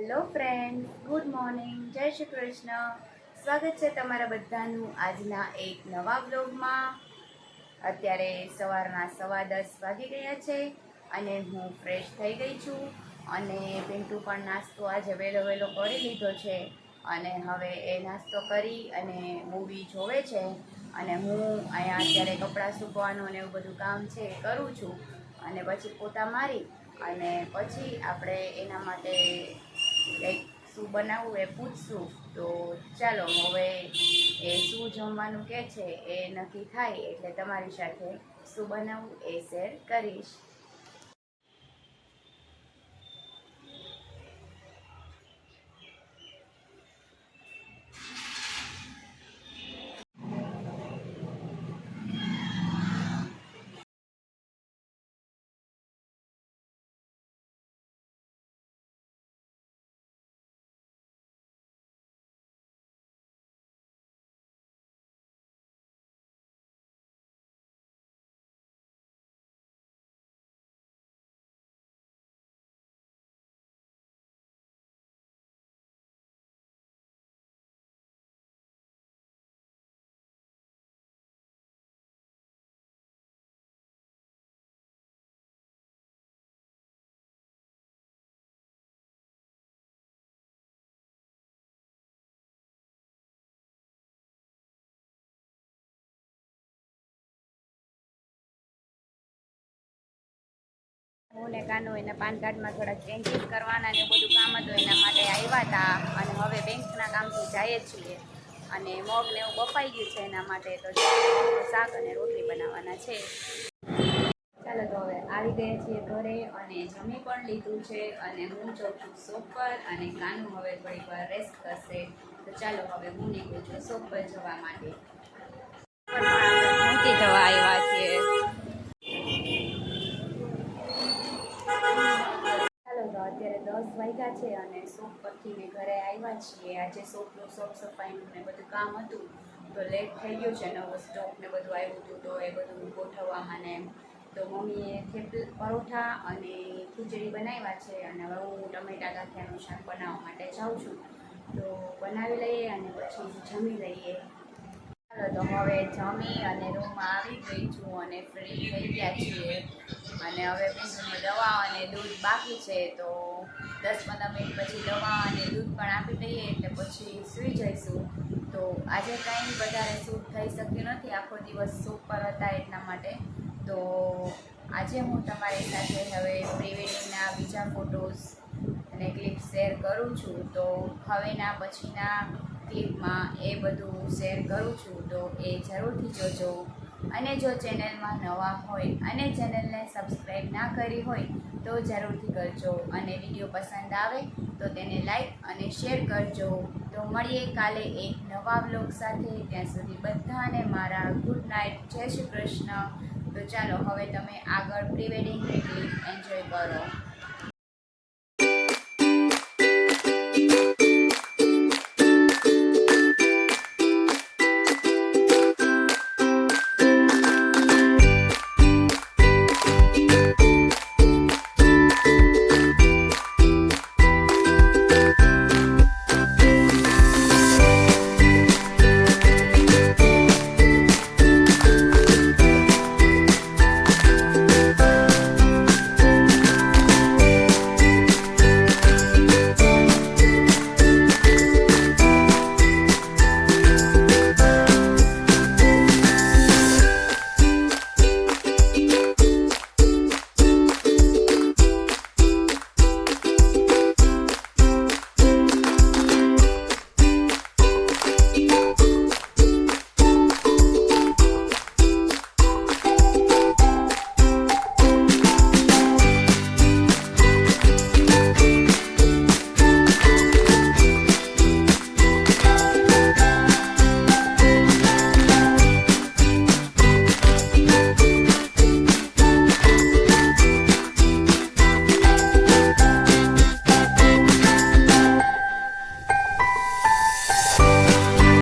Hello friend good morning જય શ્રી કૃષ્ણ સ્વાગત છે તમારા બધાનું આજના એક નવા બ્લોગમાં અત્યારે સવારના સવા દસ વાગી ગયા છે અને હું ફ્રેશ થઈ ગઈ છું અને પિન્ટુ પણ નાસ્તો આજે વહેલો વહેલો કરી લીધો છે. અને હવે એ નાસ્તો કરી અને મૂવી જોવે છે અને હું અહીંયા અત્યારે કપડાં સૂકવાનું અને એવું બધું કામ છે એ કરું છું. અને પછી પોતા મારી અને પછી આપણે એના માટે કંઈક શું બનાવવું એ પૂછશું. તો ચાલો, હવે એ શું જમવાનું કહે છે એ નક્કી થાય એટલે તમારી સાથે શું બનાવવું એ શેર કરીશ. હું ને કાનો એના પાન કાર્ડમાં થોડાક ચેન્જીસ કરવાના ને બધું કામ હતું એના માટે આવ્યા હતા અને હવે બેંકના કામથી જઈએ છીએ. અને મગ ને એવું બફાઈ ગયું છે એના માટે તો શાક અને રોટલી બનાવવાના છે. ચાલો તો હવે આવી ગયા છીએ ઘરે અને જમી પણ લીધું છે અને હું જઉં છું શોપ પર અને કાનું હવે થોડીક રેસ્ટ કરશે. તો ચાલો હવે હું નીકળું છું શોપ પર જવા માટે. છે અને શોપ પરથી મેં ઘરે આવ્યા છીએ. આજે શોપનું શોપ સફાઈનું ને બધું કામ હતું. તો લેટ થઈ ગયું છે નવો સ્ટોક ને બધું આવ્યું હતું તો એ બધું ગોઠવવામાં ને એમ. તો મમ્મીએ થેપલ પરોઠા અને ખીચડી બનાવ્યા છે અને હવે હું ટમેટા ગાંઠિયાનું શાક બનાવવા માટે જાઉં છું. તો બનાવી લઈએ અને પછી જમી લઈએ. તો હવે જમી અને રૂમમાં આવી ગઈ છું અને ફ્રી થઈ ગયા છીએ. અને હવે બીજું દવા અને દૂધ બાકી છે, તો દસ પંદર મિનિટ પછી દવા અને દૂધ પણ આપી દઈએ એટલે પછી સૂઈ જઈશું. તો આજે કાંઈ વધારે સૂટ થઈ શક્યું નથી. આખો દિવસ સૂપ પર હતા એટલા માટે. તો આજે હું તમારી સાથે હવે પ્રિવેડિંગના બીજા ફોટોઝ અને ક્લિપ શેર કરું છું. તો હવેના પછીના ક્લિપમાં એ બધું શેર કરું છું, તો એ જરૂરથી જોજો. અને જો ચેનલમાં નવા હોય અને ચેનલને સબસ્ક્રાઈબ ના કરી હોય, તો જરૂરથી કરજો. અને વીડિયો પસંદ આવે, તો તેને લાઈક અને શેર કરજો. તો મળીએ કાલે એક નવા બ્લોગ સાથે. ત્યાં સુધી બધાને મારા ગુડ નાઇટ જય શ્રી કૃષ્ણ. તો ચાલો, હવે તમે આગળ પ્રી વેડિંગ એન્જોય કરો.